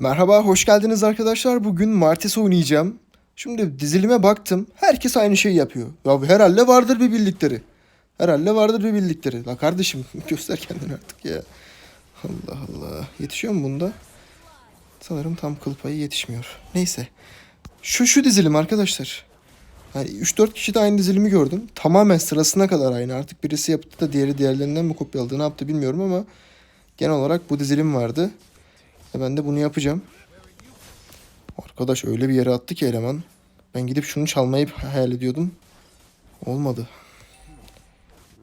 Merhaba, hoş geldiniz arkadaşlar. Bugün Martes oynayacağım. Şimdi dizilime baktım. Herkes aynı şeyi yapıyor. Ya herhalde vardır bir bildikleri. Herhalde vardır bir bildikleri. La kardeşim göster kendini artık ya. Allah Allah. Yetişiyor mu bunda? Sanırım tam kıl payı yetişmiyor. Neyse. Şu şu dizilim arkadaşlar. Yani 3-4 kişi de aynı dizilimi gördüm. Tamamen sırasına kadar aynı. Artık birisi yaptı da diğeri diğerlerinden mi kopyaladı ne yaptı bilmiyorum ama genel olarak bu dizilim vardı. E ben de bunu yapacağım. Arkadaş öyle bir yere attı ki eleman. Ben gidip şunu çalmayı hayal ediyordum. Olmadı.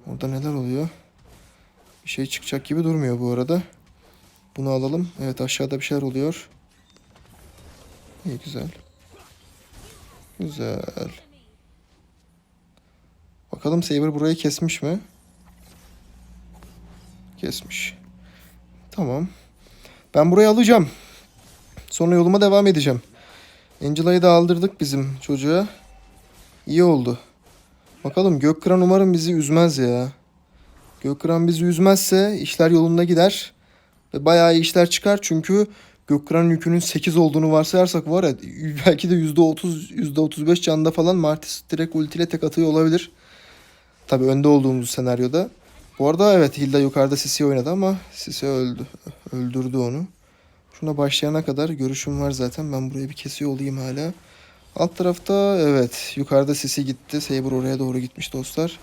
Orada neler oluyor? Bir şey çıkacak gibi durmuyor bu arada. Bunu alalım. Evet aşağıda bir şeyler oluyor. İyi güzel. Güzel. Bakalım Saber burayı kesmiş mi? Kesmiş. Tamam. Ben burayı alacağım. Sonra yoluma devam edeceğim. Angela'yı da aldırdık bizim çocuğa. İyi oldu. Bakalım Gökkıran umarım bizi üzmez ya. Gökkıran bizi üzmezse işler yolunda gider. Ve bayağı iyi işler çıkar çünkü Gökkıran yükünün 8 olduğunu varsayarsak var ya belki de %30 %35 canda falan Martis direkt ultiyle tek atıyor olabilir. Tabi önde olduğumuz senaryoda. Bu arada evet Hilda yukarıda Sisi oynadı ama Sisi öldü. Öldürdü onu. Şuna başlayana kadar görüşüm var zaten. Ben burayı bir kesiyor olayım hala. Alt tarafta evet yukarıda Sisi gitti. Saber oraya doğru gitmiş dostlar.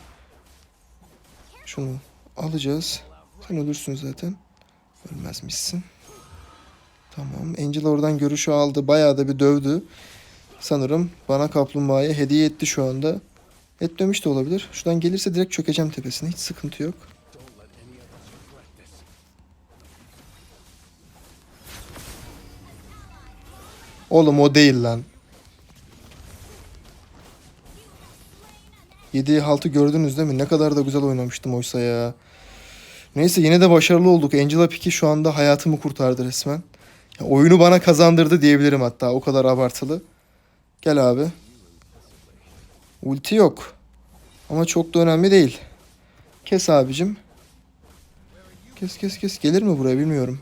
Şunu alacağız. Sen ölürsün zaten. Ölmezmişsin. Tamam. Angel oradan görüşü aldı. Bayağı da bir dövdü. Sanırım bana kaplumbağaya hediye etti şu anda. Etmemiş de olabilir. Şuradan gelirse direkt çökeceğim tepesine. Hiç sıkıntı yok. Oğlum o değil lan. 7'yi haltı gördünüz değil mi? Ne kadar da güzel oynamıştım oysa ya. Neyse yine de başarılı olduk. Angela Pick'i şu anda hayatımı kurtardı resmen. Ya, oyunu bana kazandırdı diyebilirim hatta. O kadar abartılı. Gel abi. Ulti yok. Ama çok da önemli değil. Kes abicim. Kes kes kes. Gelir mi buraya bilmiyorum.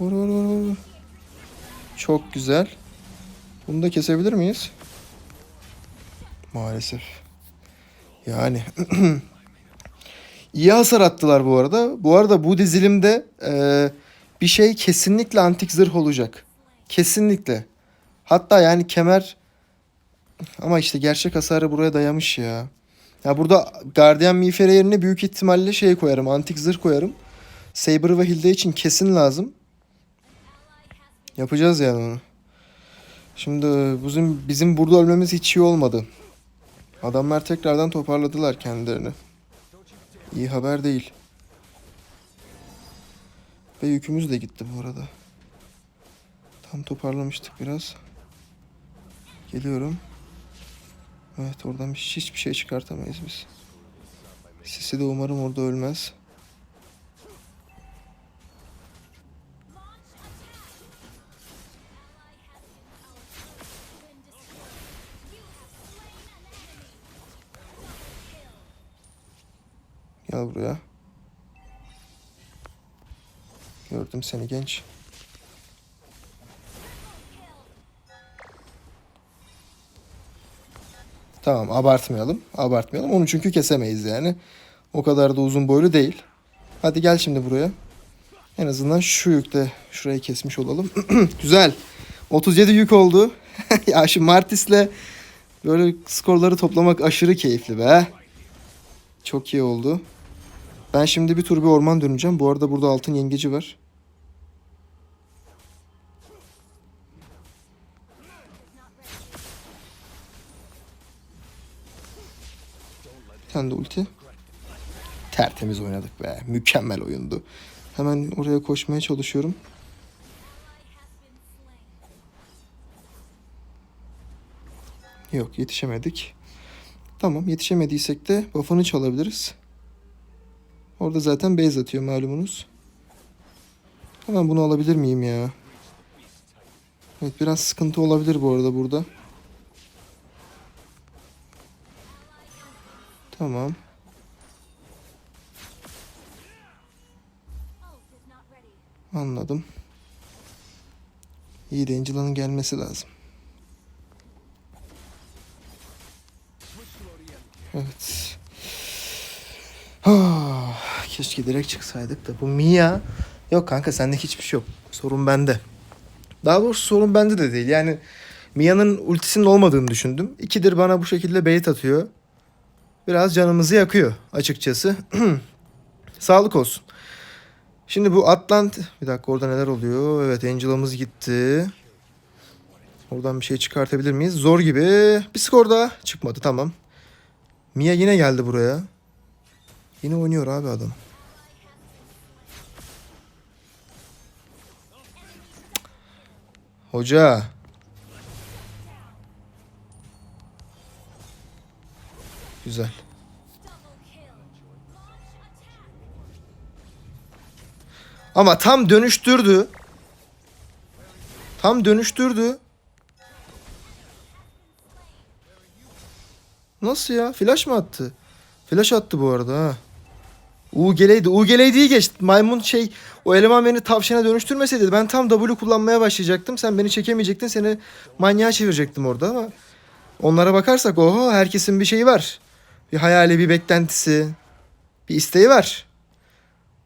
Vur vur vur. Çok güzel. Bunu da kesebilir miyiz? Maalesef. Yani. İyi hasar attılar bu arada. Bu arada bu dizilimde e, bir şey kesinlikle antik zırh olacak. Kesinlikle. Hatta yani kemer ama işte gerçek hasarı buraya dayamış ya. Ya burada Guardian Miğfere yerine büyük ihtimalle şey koyarım. Antik zırh koyarım. Saber ve Hilda için kesin lazım. Yapacağız yani onu. Şimdi bizim bizim burada ölmemiz hiç iyi olmadı. Adamlar tekrardan toparladılar kendilerini. İyi haber değil. Ve yükümüz de gitti bu arada. Tam toparlamıştık biraz. Geliyorum. Evet oradan hiç, hiçbir şey çıkartamayız biz. Sisi de umarım orada ölmez. Gel buraya. Gördüm seni genç. Tamam abartmayalım. Abartmayalım. Onu çünkü kesemeyiz yani. O kadar da uzun boylu değil. Hadi gel şimdi buraya. En azından şu yükte şurayı kesmiş olalım. Güzel. 37 yük oldu. ya şu Martis'le böyle skorları toplamak aşırı keyifli be. Çok iyi oldu. Ben şimdi bir tur bir orman döneceğim. Bu arada burada altın yengeci var. Bir tane de ulti. Tertemiz oynadık be. Mükemmel oyundu. Hemen oraya koşmaya çalışıyorum. Yok yetişemedik. Tamam yetişemediysek de buff'ını çalabiliriz. Orada zaten base atıyor malumunuz. Hemen bunu alabilir miyim ya? Evet biraz sıkıntı olabilir bu arada burada. Tamam. Anladım. İyi de Angela'nın gelmesi lazım. Evet. Keşke direkt çıksaydık da bu Mia. Yok kanka sende hiçbir şey yok. Sorun bende. Daha doğrusu sorun bende de değil. Yani Mia'nın ultisinin olmadığını düşündüm. İkidir bana bu şekilde bait atıyor. Biraz canımızı yakıyor açıkçası. Sağlık olsun. Şimdi bu Atlant... Bir dakika orada neler oluyor? Evet Angela'mız gitti. Oradan bir şey çıkartabilir miyiz? Zor gibi. Bir skor daha. Çıkmadı tamam. Mia yine geldi buraya. Yine oynuyor abi adam. Hoca. Güzel. Ama tam dönüştürdü. Tam dönüştürdü. Nasıl ya? Flash mı attı? Flash attı bu arada ha. UGL'ydi. UGL'yi geçti. Maymun şey o eleman beni tavşana dönüştürmeseydi ben tam W kullanmaya başlayacaktım. Sen beni çekemeyecektin. Seni manyağa çevirecektim orada ama onlara bakarsak oho herkesin bir şeyi var. Bir hayali, bir beklentisi, bir isteği var.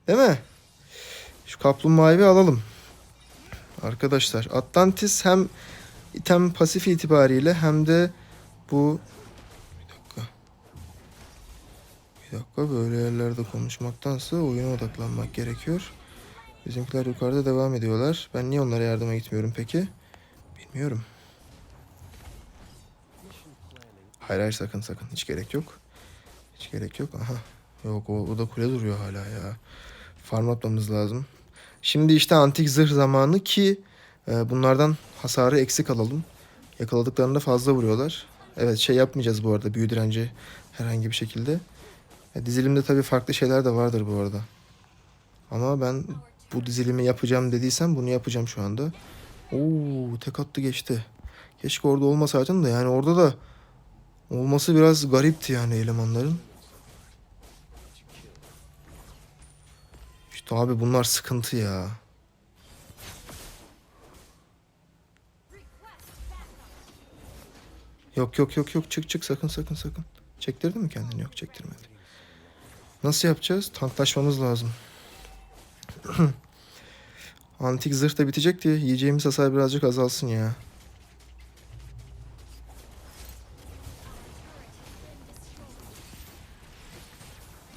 Değil mi? Şu kaplumbağayı bir alalım. Arkadaşlar Atlantis hem item pasif itibariyle hem de bu bir dakika. Bir dakika böyle yerlerde konuşmaktansa oyuna odaklanmak gerekiyor. Bizimkiler yukarıda devam ediyorlar. Ben niye onlara yardıma gitmiyorum peki? Bilmiyorum. Hayır hayır sakın sakın hiç gerek yok. Hiç gerek yok. Aha. Yok o, o da kule duruyor hala ya. Farm atmamız lazım. Şimdi işte antik zırh zamanı ki e, bunlardan hasarı eksik alalım. Yakaladıklarında fazla vuruyorlar. Evet şey yapmayacağız bu arada büyü direnci herhangi bir şekilde. E, dizilimde tabii farklı şeyler de vardır bu arada. Ama ben bu dizilimi yapacağım dediysem bunu yapacağım şu anda. Oo tek attı geçti. Keşke orada olmasaydın da yani orada da olması biraz garipti yani elemanların. İşte abi bunlar sıkıntı ya. Yok yok yok yok çık çık sakın sakın sakın. Çektirdi mi kendini? Yok çektirmedi. Nasıl yapacağız? Tanklaşmamız lazım. Antik zırh da bitecek diye yiyeceğimiz hasar birazcık azalsın ya.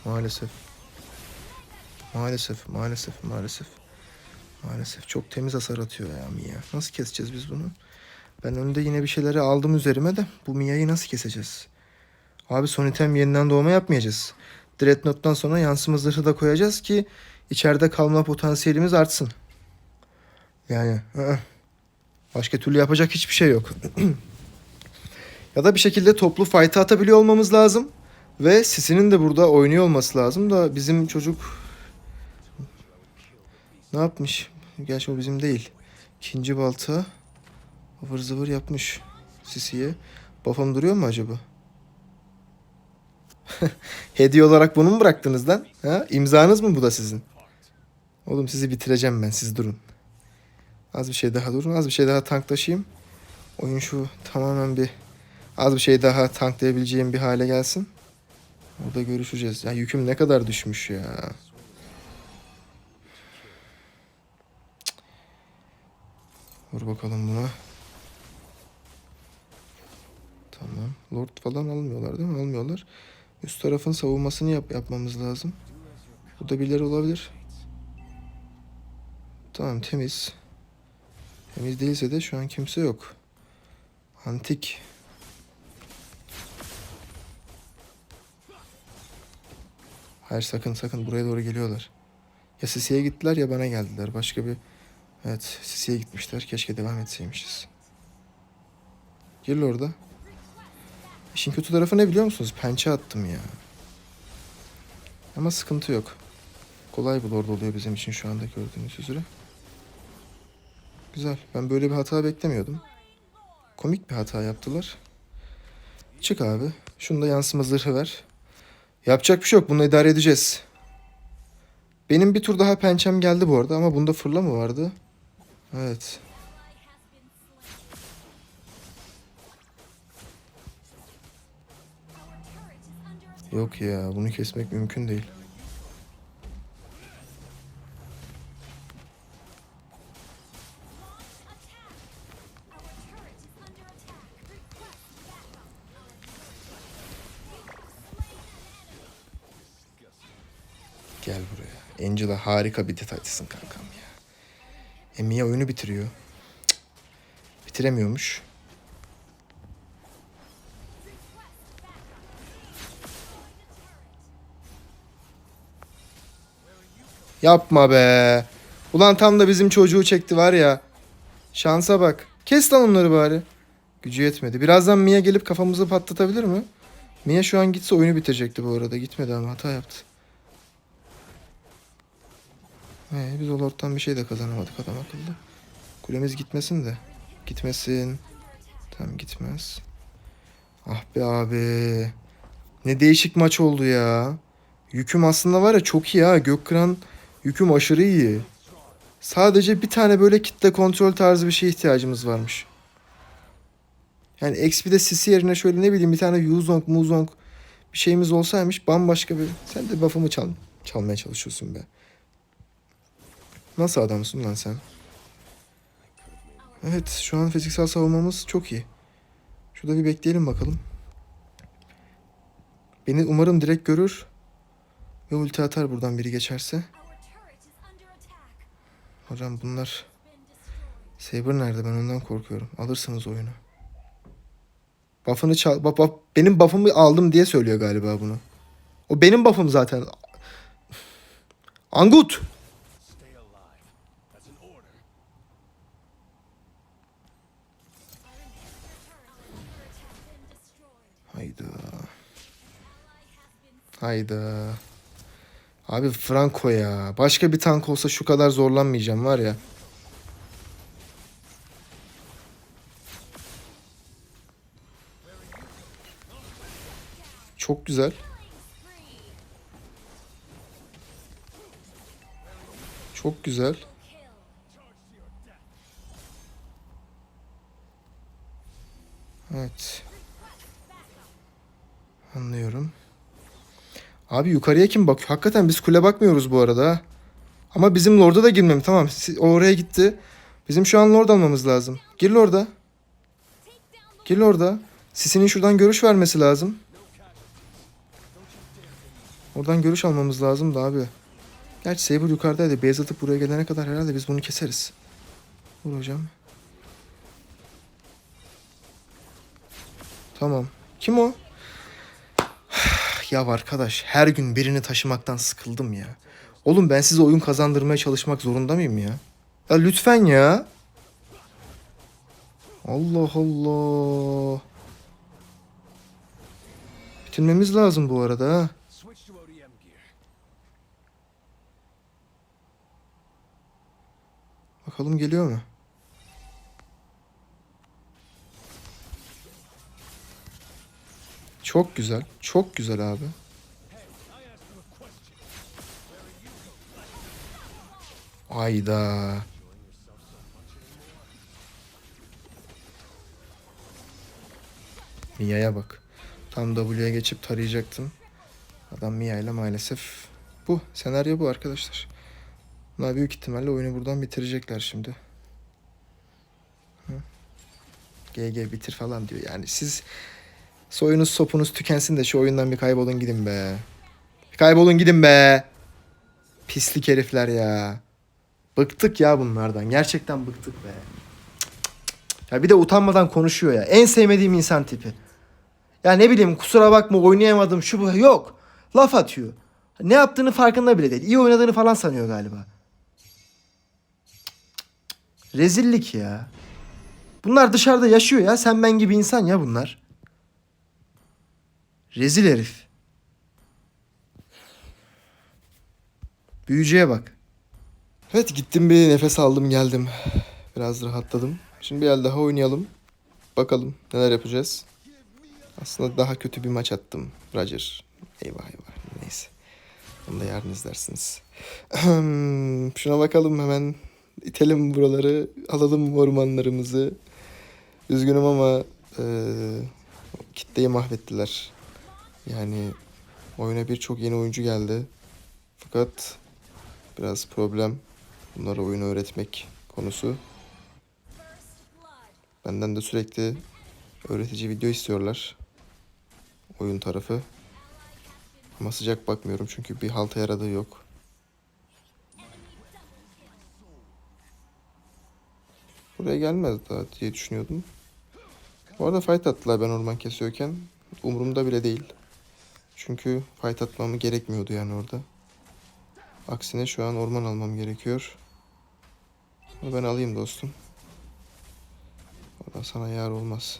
Maalesef. Maalesef, maalesef, maalesef. Maalesef çok temiz hasar atıyor ya Mia. Nasıl keseceğiz biz bunu? Ben önde yine bir şeyleri aldım üzerime de bu Mia'yı nasıl keseceğiz? Abi son item yeniden doğma yapmayacağız. Dreadnought'tan sonra yansıma zırhı da koyacağız ki içeride kalma potansiyelimiz artsın. Yani ı-ı. başka türlü yapacak hiçbir şey yok. ya da bir şekilde toplu fight'a atabiliyor olmamız lazım. Ve Sisi'nin de burada oynuyor olması lazım da bizim çocuk ne yapmış? Gerçi o bizim değil. İkinci balta ıvır zıvır yapmış Sisi'ye. Buff'ım duruyor mu acaba? Hediye olarak bunu mu bıraktınız lan? Ha? İmzanız mı bu da sizin? Oğlum sizi bitireceğim ben siz durun. Az bir şey daha durun. Az bir şey daha tanklaşayım. Oyun şu tamamen bir az bir şey daha tanklayabileceğim bir hale gelsin. Orada görüşeceğiz. Ya yüküm ne kadar düşmüş ya. Vur bakalım buna. Tamam. Lord falan almıyorlar değil mi? Almıyorlar. Üst tarafın savunmasını yap yapmamız lazım. Bu da birileri olabilir. Tamam temiz. Temiz değilse de şu an kimse yok. Antik. Hayır sakın sakın buraya doğru geliyorlar. Ya Sisi'ye gittiler ya bana geldiler. Başka bir... Evet Sisi'ye gitmişler. Keşke devam etseymişiz. Gir orada. İşin kötü tarafı ne biliyor musunuz? Pençe attım ya. Ama sıkıntı yok. Kolay bir lord oluyor bizim için şu anda gördüğünüz üzere. Güzel. Ben böyle bir hata beklemiyordum. Komik bir hata yaptılar. Çık abi. Şunu da yansıma zırhı ver. Yapacak bir şey yok. Bunu idare edeceğiz. Benim bir tur daha pençem geldi bu arada ama bunda fırla mı vardı? Evet. Yok ya bunu kesmek mümkün değil. Gel buraya. Angela harika bir detaycısın kankam ya. E Mia oyunu bitiriyor. Cık. Bitiremiyormuş. Yapma be. Ulan tam da bizim çocuğu çekti var ya. Şansa bak. Kes lan onları bari. Gücü yetmedi. Birazdan Mia gelip kafamızı patlatabilir mi? Mia şu an gitse oyunu bitirecekti bu arada. Gitmedi ama hata yaptı. Ee, biz o lordtan bir şey de kazanamadık adam akıllı. Kulemiz gitmesin de. Gitmesin. Tamam gitmez. Ah be abi. Ne değişik maç oldu ya. Yüküm aslında var ya çok iyi ha. Gökkıran yüküm aşırı iyi. Sadece bir tane böyle kitle kontrol tarzı bir şeye ihtiyacımız varmış. Yani XP'de sisi yerine şöyle ne bileyim bir tane Yuzong, Muzong bir şeyimiz olsaymış bambaşka bir... Sen de buff'ımı çal çalmaya çalışıyorsun be. Nasıl adamsın lan sen? Evet şu an fiziksel savunmamız çok iyi. Şurada bir bekleyelim bakalım. Beni umarım direkt görür. Ve ulti atar buradan biri geçerse. Hocam bunlar... Saber nerede? Ben ondan korkuyorum. Alırsınız oyunu. Buff'ını çal... Bak, bak, benim buff'ımı aldım diye söylüyor galiba bunu. O benim buff'ım zaten. Angut! Hayda. Hayda. Abi Franco ya. Başka bir tank olsa şu kadar zorlanmayacağım var ya. Çok güzel. Çok güzel. Evet. Abi yukarıya kim bakıyor? Hakikaten biz kule bakmıyoruz bu arada. Ama bizim Lord'a da girmem. Tamam o oraya gitti. Bizim şu an Lord almamız lazım. Gir Lord'a. Gir Lord'a. Sisi'nin şuradan görüş vermesi lazım. Oradan görüş almamız lazım da abi. Gerçi Saber yukarıdaydı. Beyaz atıp buraya gelene kadar herhalde biz bunu keseriz. Vur hocam. Tamam. Kim o? Ya arkadaş her gün birini taşımaktan sıkıldım ya. Oğlum ben size oyun kazandırmaya çalışmak zorunda mıyım ya? Ya lütfen ya. Allah Allah. Bitirmemiz lazım bu arada. Bakalım geliyor mu? Çok güzel. Çok güzel abi. Ayda. Mia'ya bak. Tam W'ye geçip tarayacaktım. Adam Mia ile maalesef bu. Senaryo bu arkadaşlar. Bunlar büyük ihtimalle oyunu buradan bitirecekler şimdi. GG bitir falan diyor. Yani siz soyunuz sopunuz tükensin de şu oyundan bir kaybolun gidin be. Bir kaybolun gidin be. Pislik herifler ya. Bıktık ya bunlardan. Gerçekten bıktık be. Ya bir de utanmadan konuşuyor ya. En sevmediğim insan tipi. Ya ne bileyim kusura bakma oynayamadım şu bu. Yok. Laf atıyor. Ne yaptığını farkında bile değil. İyi oynadığını falan sanıyor galiba. Rezillik ya. Bunlar dışarıda yaşıyor ya. Sen ben gibi insan ya bunlar. Rezil herif. Büyücüye bak. Evet gittim bir nefes aldım geldim. Biraz rahatladım. Şimdi bir el daha oynayalım. Bakalım neler yapacağız. Aslında daha kötü bir maç attım Roger. Eyvah eyvah neyse. Onu da yarın izlersiniz. Şuna bakalım hemen. İtelim buraları. Alalım ormanlarımızı. Üzgünüm ama eee kitleyi mahvettiler. Yani oyuna birçok yeni oyuncu geldi. Fakat biraz problem bunlara oyunu öğretmek konusu. Benden de sürekli öğretici video istiyorlar. Oyun tarafı. Ama sıcak bakmıyorum çünkü bir halta yaradığı yok. Buraya gelmez daha diye düşünüyordum. Bu arada fight attılar ben orman kesiyorken. Umurumda bile değil. Çünkü fight atmamı gerekmiyordu yani orada. Aksine şu an orman almam gerekiyor. Ama ben alayım dostum. Oradan sana yar olmaz.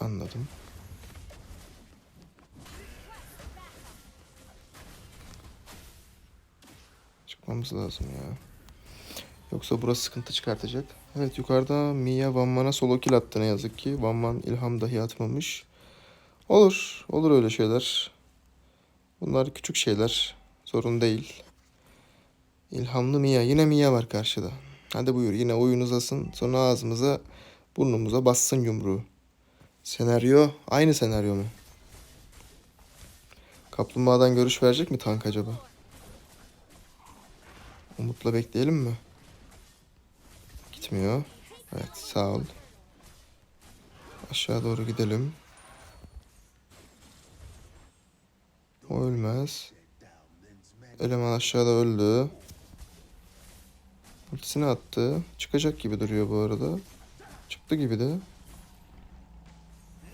Anladım. Çıkmamız lazım ya. Yoksa burası sıkıntı çıkartacak. Evet yukarıda Mia Van Man'a solo kill attı ne yazık ki. Van Man ilham dahi atmamış. Olur. Olur öyle şeyler. Bunlar küçük şeyler. Sorun değil. İlhamlı Mia. Yine Mia var karşıda. Hadi buyur yine oyun uzasın. Sonra ağzımıza burnumuza bassın yumruğu. Senaryo aynı senaryo mu? Kaplumbağadan görüş verecek mi tank acaba? Umutla bekleyelim mi? Gitmiyor. Evet sağ ol. Aşağı doğru gidelim. O ölmez. Eleman aşağıda öldü. Ultisini attı. Çıkacak gibi duruyor bu arada. Çıktı gibi de.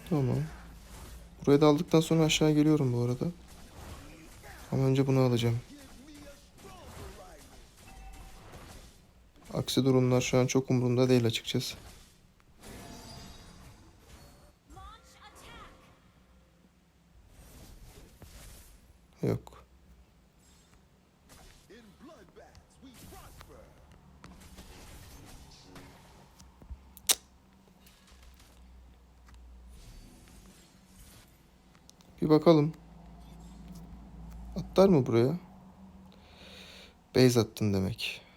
Tamam. Burayı da aldıktan sonra aşağı geliyorum bu arada. Ama önce bunu alacağım. Aksi durumlar şu an çok umurumda değil açıkçası. Yok. Bir bakalım. Atlar mı buraya? Base attın demek.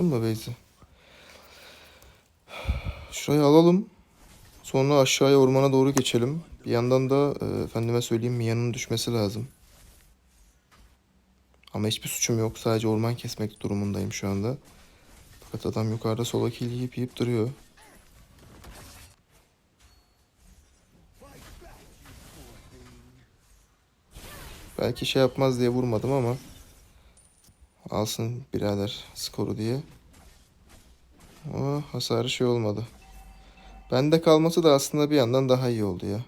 Attın mı base'i? Şurayı alalım. Sonra aşağıya ormana doğru geçelim. Bir yandan da e, efendime söyleyeyim Mia'nın düşmesi lazım. Ama hiçbir suçum yok. Sadece orman kesmek durumundayım şu anda. Fakat adam yukarıda sola kill yiyip yiyip duruyor. Belki şey yapmaz diye vurmadım ama alsın birader skoru diye. Ama hasarı şey olmadı. Bende kalması da aslında bir yandan daha iyi oldu ya.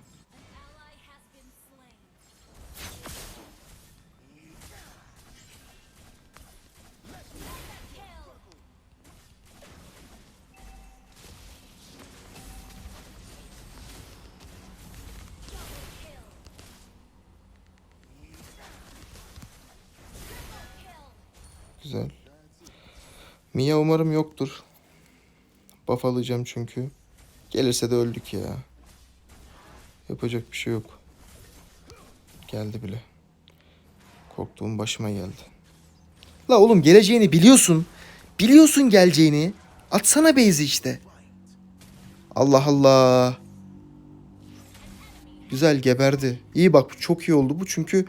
Güzel. Mia umarım yoktur. Buff alacağım çünkü. Gelirse de öldük ya. Yapacak bir şey yok. Geldi bile. Korktuğum başıma geldi. La oğlum geleceğini biliyorsun. Biliyorsun geleceğini. Atsana base'i işte. Allah Allah. Güzel geberdi. İyi bak çok iyi oldu bu çünkü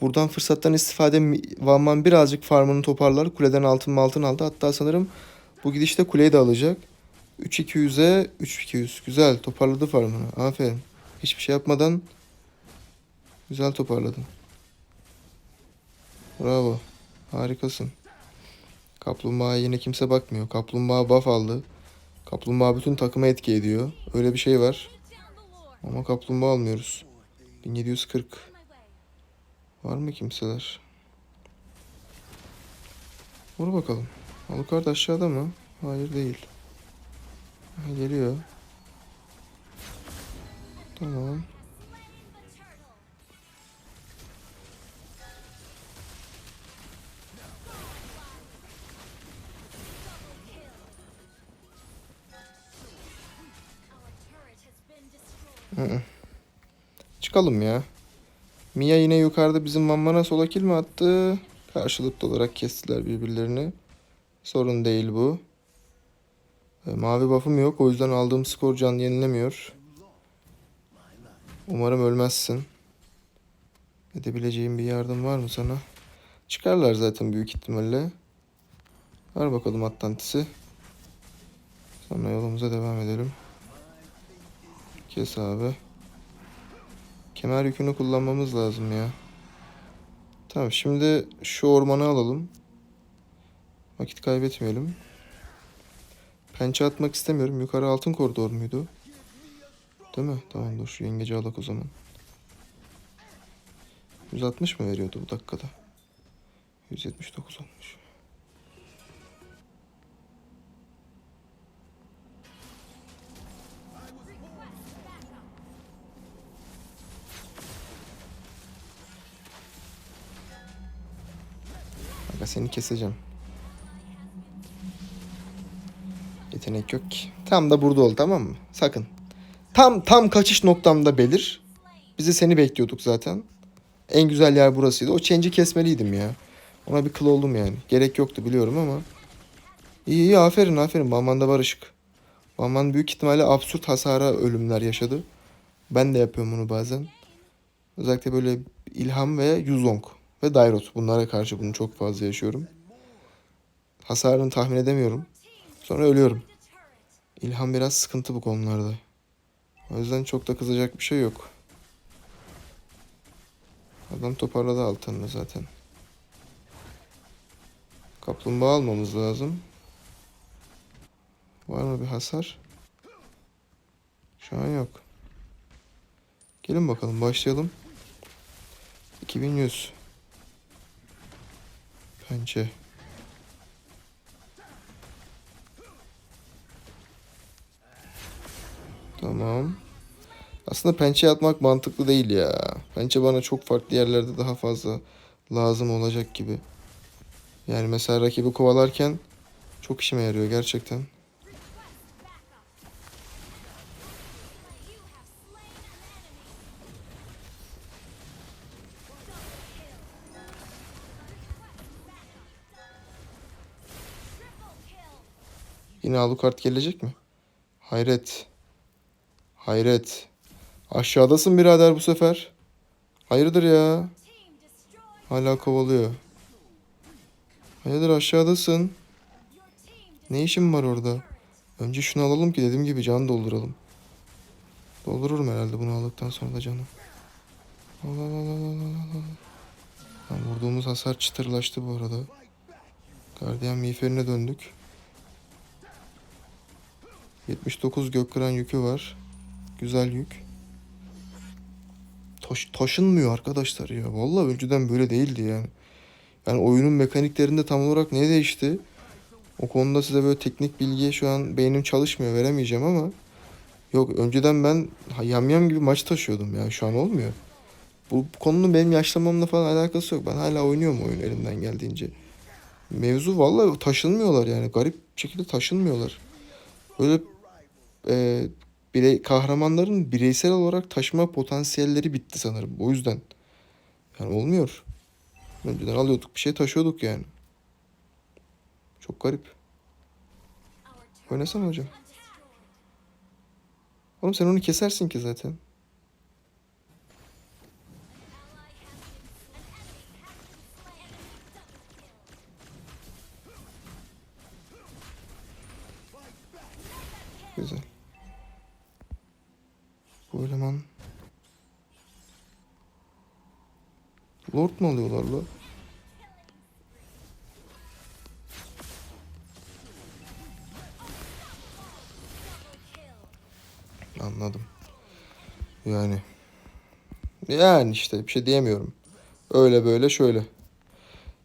buradan fırsattan istifade Van Man birazcık farmını toparlar. Kuleden altın altın aldı. Hatta sanırım bu gidişte kuleyi de alacak. 3200'e 3200. Güzel toparladı farmını. Aferin. Hiçbir şey yapmadan güzel toparladın. Bravo. Harikasın. Kaplumbağa yine kimse bakmıyor. Kaplumbağa buff aldı. Kaplumbağa bütün takıma etki ediyor. Öyle bir şey var. Ama kaplumbağa almıyoruz. 1740. Var mı kimseler? Vur bakalım. Alucard aşağıda mı? Hayır değil. Geliyor. Tamam. Çıkalım ya. Mia yine yukarıda bizim Mamman'a sola kill mi attı? Karşılıklı olarak kestiler birbirlerini. Sorun değil bu. E, Mavi buff'ım yok. O yüzden aldığım skor can yenilemiyor. Umarım ölmezsin. Edebileceğim bir yardım var mı sana? Çıkarlar zaten büyük ihtimalle. Ver bakalım Atlantis'i. Sonra yolumuza devam edelim. Kes abi. Kemer yükünü kullanmamız lazım ya. Tamam şimdi şu ormanı alalım. Vakit kaybetmeyelim. Pençe atmak istemiyorum. Yukarı altın koridor muydu? Değil mi? Tamam dur şu yengeci alak o zaman. 160 mı veriyordu bu dakikada? 179 olmuş. Aga seni keseceğim. Yetenek yok ki. Tam da burada ol tamam mı? Sakın. Tam tam kaçış noktamda belir. Bizi seni bekliyorduk zaten. En güzel yer burasıydı. O change'i kesmeliydim ya. Ona bir kıl oldum yani. Gerek yoktu biliyorum ama. İyi iyi aferin aferin. Baman da barışık. Baman büyük ihtimalle absürt hasara ölümler yaşadı. Ben de yapıyorum bunu bazen. Özellikle böyle İlham ve Yuzong ve Dairot. Bunlara karşı bunu çok fazla yaşıyorum. Hasarını tahmin edemiyorum. Sonra ölüyorum. İlham biraz sıkıntı bu konularda. O yüzden çok da kızacak bir şey yok. Adam toparladı altını zaten. Kaplumbağa almamız lazım. Var mı bir hasar? Şu an yok. Gelin bakalım başlayalım. 2100. Pençe. Tamam. Aslında pençe atmak mantıklı değil ya. Pençe bana çok farklı yerlerde daha fazla lazım olacak gibi. Yani mesela rakibi kovalarken çok işime yarıyor gerçekten. Alucard gelecek mi? Hayret. Hayret. Aşağıdasın birader bu sefer. Hayırdır ya? Hala kovalıyor. Hayırdır aşağıdasın. Ne işin var orada? Önce şunu alalım ki dediğim gibi can dolduralım. Doldururum herhalde bunu aldıktan sonra da canı. Al al al al vurduğumuz hasar çıtırlaştı bu arada. Gardiyan miğferine döndük. 79 gökkıran yükü var. Güzel yük. Taş, taşınmıyor arkadaşlar ya. Vallahi önceden böyle değildi yani. Yani oyunun mekaniklerinde tam olarak ne değişti? O konuda size böyle teknik bilgiye şu an beynim çalışmıyor veremeyeceğim ama yok önceden ben yamyam gibi maç taşıyordum ya şu an olmuyor. Bu konunun benim yaşlamamla falan alakası yok. Ben hala oynuyorum oyun elimden geldiğince. Mevzu vallahi taşınmıyorlar yani garip şekilde taşınmıyorlar. Böyle e, birey, kahramanların bireysel olarak taşıma potansiyelleri bitti sanırım. O yüzden. Yani olmuyor. Önceden alıyorduk bir şey taşıyorduk yani. Çok garip. Oynasana hocam. Oğlum sen onu kesersin ki zaten. Güzel. Bu eleman... Lord mu alıyorlar la? Anladım. Yani. Yani işte bir şey diyemiyorum. Öyle böyle şöyle.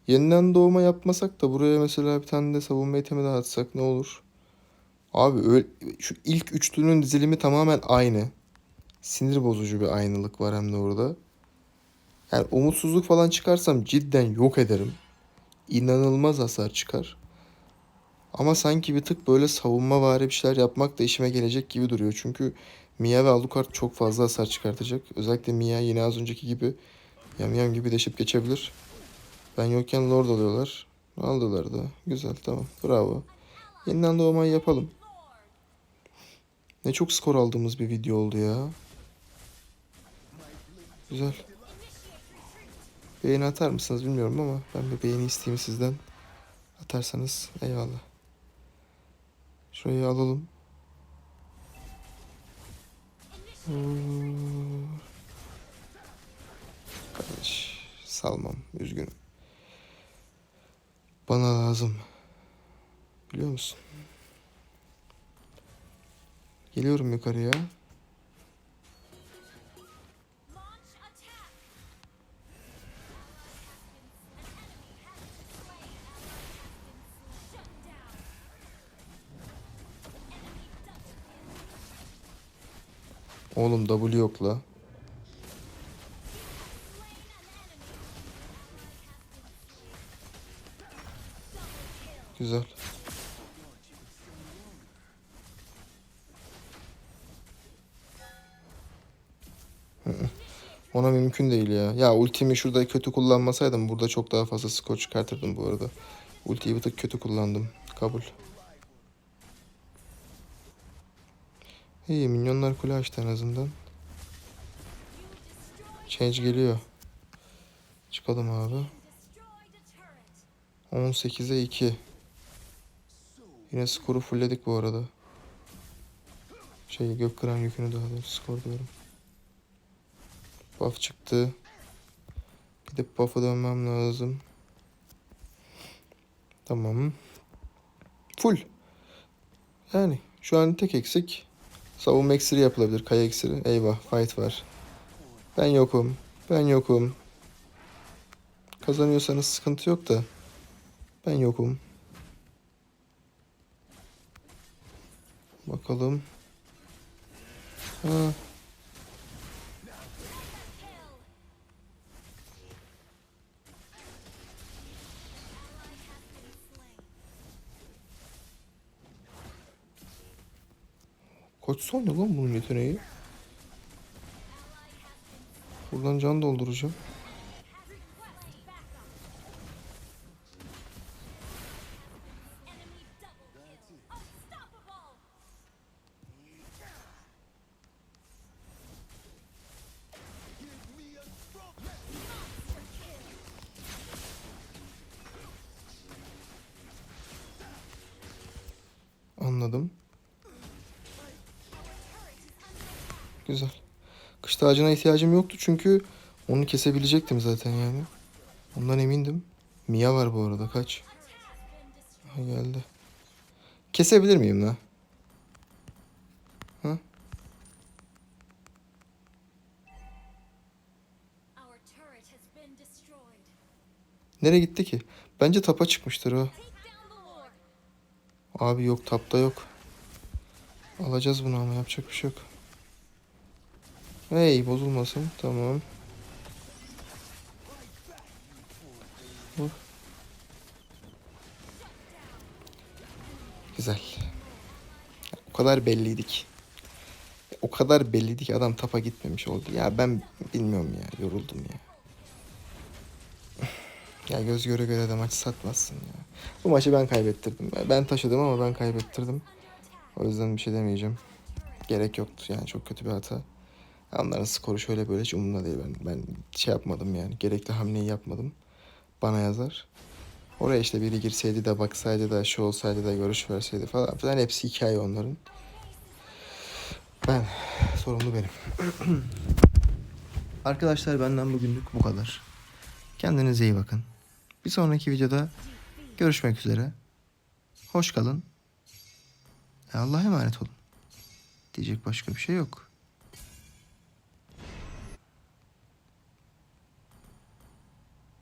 Yeniden doğuma yapmasak da buraya mesela bir tane de savunma itemi daha atsak ne olur? Abi öyle, şu ilk üçlünün dizilimi tamamen aynı. Sinir bozucu bir aynılık var hem de orada. Yani umutsuzluk falan çıkarsam cidden yok ederim. İnanılmaz hasar çıkar. Ama sanki bir tık böyle savunma vari bir şeyler yapmak da işime gelecek gibi duruyor. Çünkü Mia ve Alucard çok fazla hasar çıkartacak. Özellikle Mia yine az önceki gibi yam yam gibi deşip geçebilir. Ben yokken Lord alıyorlar. Aldılar da. Güzel tamam. Bravo. Yeniden doğmayı yapalım. Ne çok skor aldığımız bir video oldu ya. Güzel. Beğeni atar mısınız bilmiyorum ama ben bir beğeni isteyeyim sizden. Atarsanız eyvallah. Şurayı alalım. Kardeş salmam üzgünüm. Bana lazım. Biliyor musun? Geliyorum yukarıya. Oğlum W yok la. Güzel. Ona mümkün değil ya. Ya ultimi şurada kötü kullanmasaydım burada çok daha fazla skor çıkartırdım bu arada. Ultiyi bir tık kötü kullandım. Kabul. İyi minyonlar kule açtı en azından. Change geliyor. Çıkalım abi. 18'e 2. Yine skoru fullledik bu arada. Şey gök kıran yükünü daha doğrusu skor diyorum. Buff çıktı. Gidip buff'a dönmem lazım. Tamam. Full. Yani şu an tek eksik. Savunma eksiri yapılabilir. Kaya eksiri. Eyvah fight var. Ben yokum. Ben yokum. Kazanıyorsanız sıkıntı yok da. Ben yokum. Bakalım. Ha. Kaç saniye lan bunun yeteneği? Buradan can dolduracağım. Güzel. Kış tacına ihtiyacım yoktu çünkü onu kesebilecektim zaten yani. Ondan emindim. Mia var bu arada kaç. Ha, geldi. Kesebilir miyim la? Ha? Nereye gitti ki? Bence tapa çıkmıştır o. Abi yok tapta yok. Alacağız bunu ama yapacak bir şey yok. Hey bozulmasın. Tamam. Vur. Güzel. O kadar belliydik. O kadar belliydi ki adam tapa gitmemiş oldu. Ya ben bilmiyorum ya. Yoruldum ya. Ya göz göre göre de maç satmazsın ya. Bu maçı ben kaybettirdim. Ben taşıdım ama ben kaybettirdim. O yüzden bir şey demeyeceğim. Gerek yoktu yani çok kötü bir hata. Onların skoru şöyle böyle hiç umurumda değil ben. Ben şey yapmadım yani. Gerekli hamleyi yapmadım. Bana yazar. Oraya işte biri girseydi de baksaydı da şu olsaydı da görüş verseydi falan filan hepsi hikaye onların. Ben sorumlu benim. Arkadaşlar benden bugünlük bu kadar. Kendinize iyi bakın. Bir sonraki videoda görüşmek üzere. Hoş kalın. Allah'a emanet olun. Diyecek başka bir şey yok.